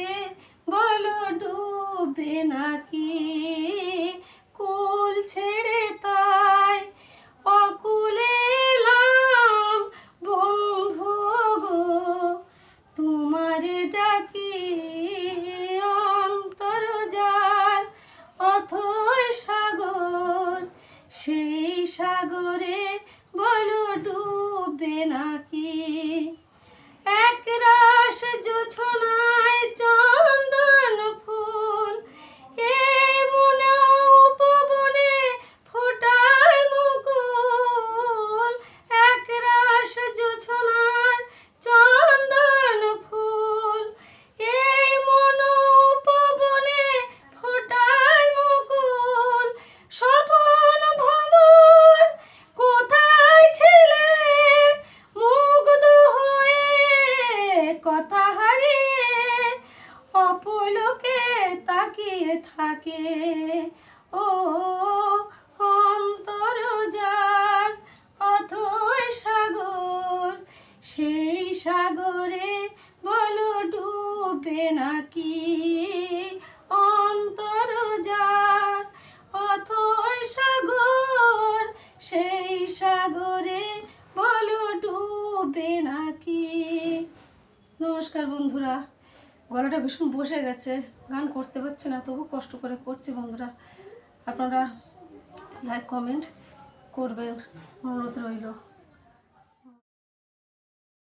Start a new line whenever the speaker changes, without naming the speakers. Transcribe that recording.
সাগরে বলো ডুবে নাকি? কুল ছেড়ে তাই অকুলে এলাম, বন্ধু গো, তোমার ডাকি অন্তর যার অথই সাগর, সেই সাগরে বলো ডুবে হারিয়ে অপলোকে তাকিয়ে থাকে। ও অন্তর যার অথই সাগর, সেই সাগরে বলো ডুবে নাকি? অন্তর যার অথই সাগর, সেই সাগরে বলো ডুবে নাকি? নমস্কার বন্ধুরা। গলাটা ভীষণ বসে গেছে। গান করতে পারছে না, তবু কষ্ট করে করছি বন্ধুরা। আপনারা লাইক কমেন্ট করবেন। অনুরোধ রইল।